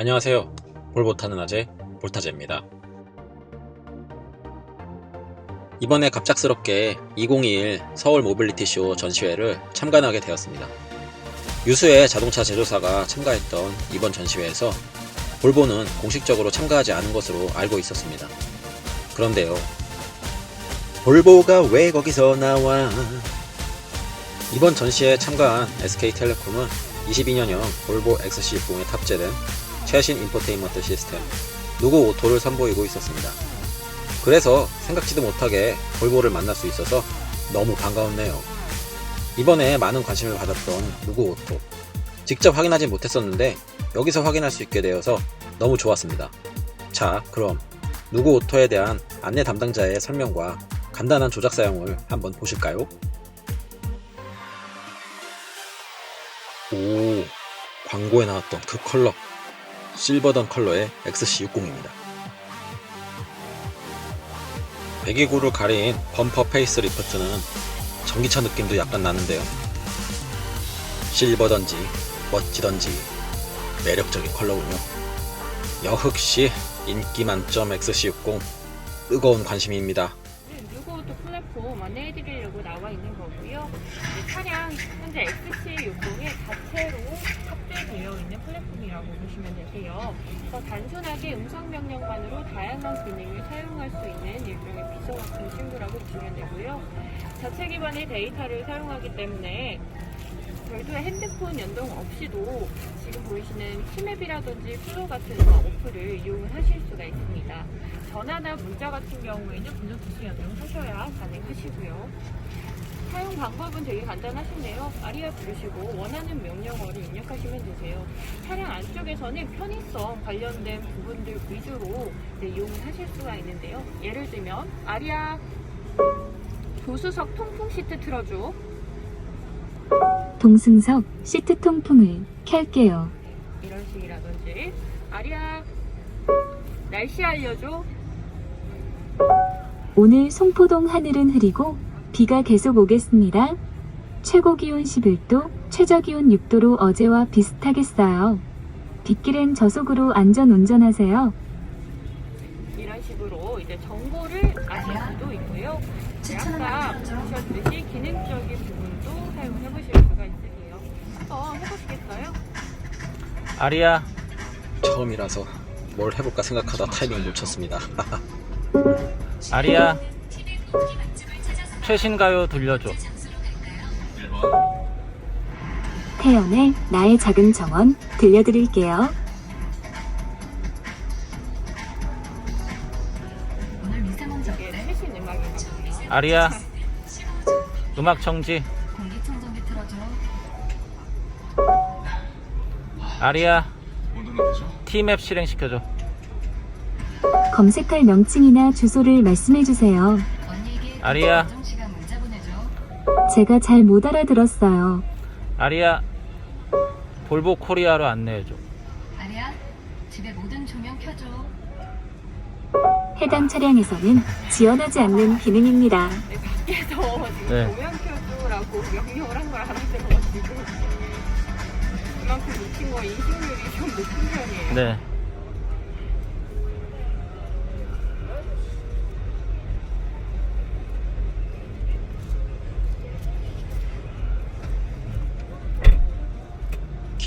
안녕하세요. 볼 못하는 아재 볼타제입니다. 이번에 갑작스럽게 2021 서울 모빌리티 쇼 전시회를 참관하게 되었습니다. 유수의 자동차 제조사가 참가했던 이번 전시회에서 볼보는 공식적으로 참가하지 않은 것으로 알고 있었습니다. 그런데요. 볼보가 왜 거기서 나와? 이번 전시에 참가한 SK텔레콤은 22년형 볼보 XC60에 탑재된 최신 인포테인먼트 시스템 누구 오토를 선보이고 있었습니다. 그래서 생각지도 못하게 볼보를 만날 수 있어서 너무 반가웠네요. 이번에 많은 관심을 받았던 누구 오토 직접 확인하지 못했었는데 여기서 확인할 수 있게 되어서 너무 좋았습니다. 자, 그럼 누구 오토에 대한 안내 담당자의 설명과 간단한 조작 사용을 한번 보실까요? 오, 광고에 나왔던 그 컬러. 실버던 컬러의 XC60입니다. 배기구를 가린 범퍼 페이스 리프트는 전기차 느낌도 약간 나는데요. 실버던지 멋지던지 매력적인 컬러군요. 역시 인기 만점 XC60 뜨거운 관심입니다. 누구도 플랫폼 안내해드리려고 나와 이제 차량 현재 XC60에 자체로 탑재되어 있는 플랫폼이라고 보시면 되세요. 그래서 단순하게 음성 명령만으로 다양한 기능을 사용할 수 있는 일종의 비서 같은 친구라고 보시면 되고요. 자체 기반의 데이터를 사용하기 때문에 별도의 핸드폰 연동 없이도 지금 보이시는 키맵이라든지 플로 같은 음악 어플을 이용을 하실 수가 있습니다. 전화나 문자 같은 경우에는 블루투스 연동하셔야 가능하시고요. 방법은 되게 간단하신데요. 아리아 부르시고 원하는 명령어를 입력하시면 되세요. 차량 안쪽에서는 편의성 관련된 부분들 위주로 이용을 하실 수가 있는데요. 예를 들면 아리아 조수석 통풍 시트 틀어줘. 동승석 시트 통풍을 켤게요. 이런 식이라든지 아리아 날씨 알려줘. 오늘 송포동 하늘은 흐리고 비가 계속 오겠습니다. 최고 기온 11도, 최저 기온 6도로 어제와 비슷하겠어요. 빗길엔 저속으로 안전 운전하세요. 이런 식으로 이제 정보를 아실 수도 있고요. 아까 보셨듯이 기능적인 부분도 사용해 보실 수가 있으세요. 한번 해보시겠어요? 아리야 처음이라서 뭘 해볼까 생각하다 타이밍 놓쳤습니다. 아리야 최신 가요? 들려줘. 태연의 나의 작은 정원 들려드릴게요. 아리야 음악 정지 아리야 티맵 실행시켜줘. 검색할 명칭이나 주소를 말씀해주세요. 아리야 제가 잘 못 알아들었어요. 아리야 볼보 코리아로 안내해줘 아리야, 집에 모든 조명 켜줘. 해당 차량에서는 지원하지 않는 기능입니다. 네, 밖에서 지금 네. 조명 켜주라고 명령을 한 걸 알아들어가지고 그만큼 놓친 거 인식률이 좀 높은 편이에요. 네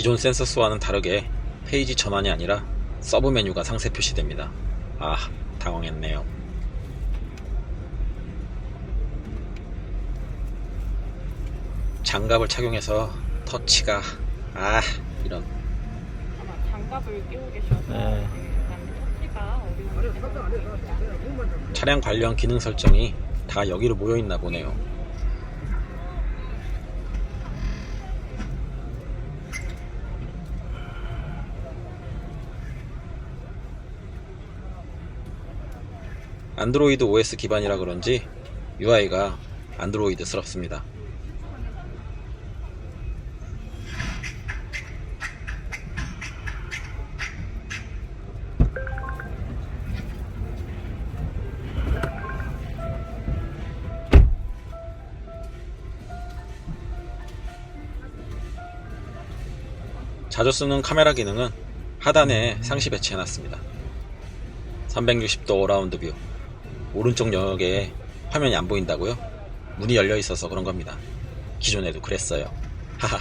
기존 센서스와는 다르게 페이지 전환이 아니라 서브 메뉴가 상세 표시됩니다. 아, 당황했네요. 장갑을 착용해서 터치가 아, 이런 아마 장갑을 끼고 계셔서 네. 터치가 어려운 차량 관련 기능 설정이 다 여기로 모여 있나 보네요. 안드로이드 OS 기반이라 그런지 UI가 안드로이드스럽습니다. 자주 쓰는 카메라 기능은 하단에 상시 배치해놨습니다. 360도 어라운드 뷰. 오른쪽 영역에 화면이 안 보인다고요? 문이 열려 있어서 그런 겁니다. 기존에도 그랬어요. 하하.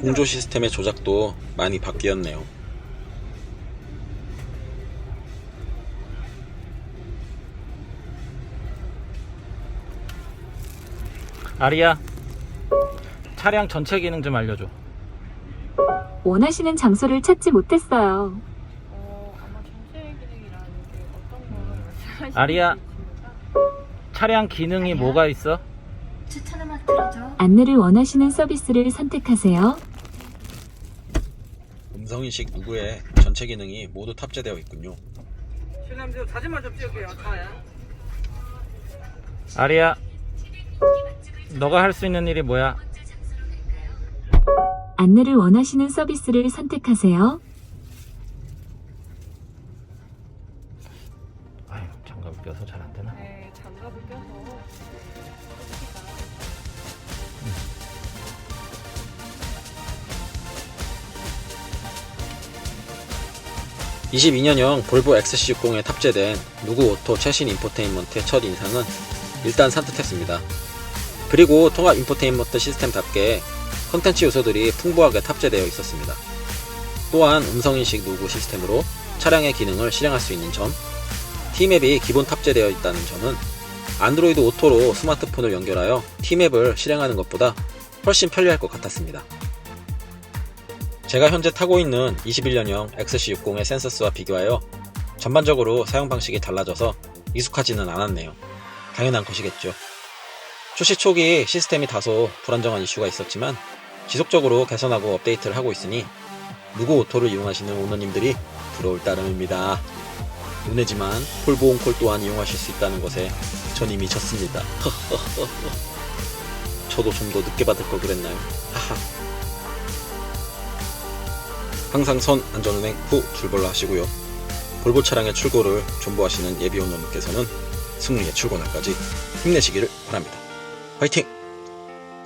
공조 시스템의 조작도 많이 바뀌었네요. 아리야, 차량 전체 기능 좀 알려줘. 원하시는 장소를 찾지 못했어요. 어, 아마 전체 기능이라는 게 어떤 걸 말씀하시는지 아리야. 차량 기능이 뭐가 있어? 추천 음악 틀어줘. 안내를 원하시는 서비스를 선택하세요. 음성인식 누구의 전체 기능이 모두 탑재되어 있군요. 실례합니다. 사진만 좀 찍을게요. 차에. 아리야, 너가 할 수 있는 일이 뭐야? 안내를 원하시는 서비스를 선택하세요. 아유, 장갑 껴서 잘 안 되나? 네, 장갑을 껴서 서비스가 22년형 볼보 XC60에 탑재된 누구 오토 최신 인포테인먼트의 첫 인상은 일단 산뜻했습니다. 그리고 통합 인포테인먼트 시스템답게 컨텐츠 요소들이 풍부하게 탑재되어 있었습니다. 또한 음성인식 누구 시스템으로 차량의 기능을 실행할 수 있는 점, T맵이 기본 탑재되어 있다는 점은 안드로이드 오토로 스마트폰을 연결하여 T맵을 실행하는 것보다 훨씬 편리할 것 같았습니다. 제가 현재 타고 있는 21년형 XC60의 센서스와 비교하여 전반적으로 사용 방식이 달라져서 익숙하지는 않았네요. 당연한 것이겠죠. 출시 초기 시스템이 다소 불안정한 이슈가 있었지만 지속적으로 개선하고 업데이트를 하고 있으니 누구 오토를 이용하시는 오너님들이 부러울 따름입니다. 눈에지만 폴보온콜 또한 이용하실 수 있다는 것에 전 이미 졌습니다. 저도 좀 더 늦게 받을 걸 그랬나요? 항상 선 안전운행 후 출발을 하시고요. 볼보 차량의 출고를 존버하시는 예비 오너님께서는 승리의 출고날까지 힘내시기를 바랍니다. 화이팅!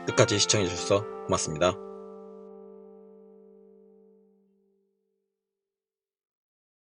끝까지 시청해주셔서 고맙습니다.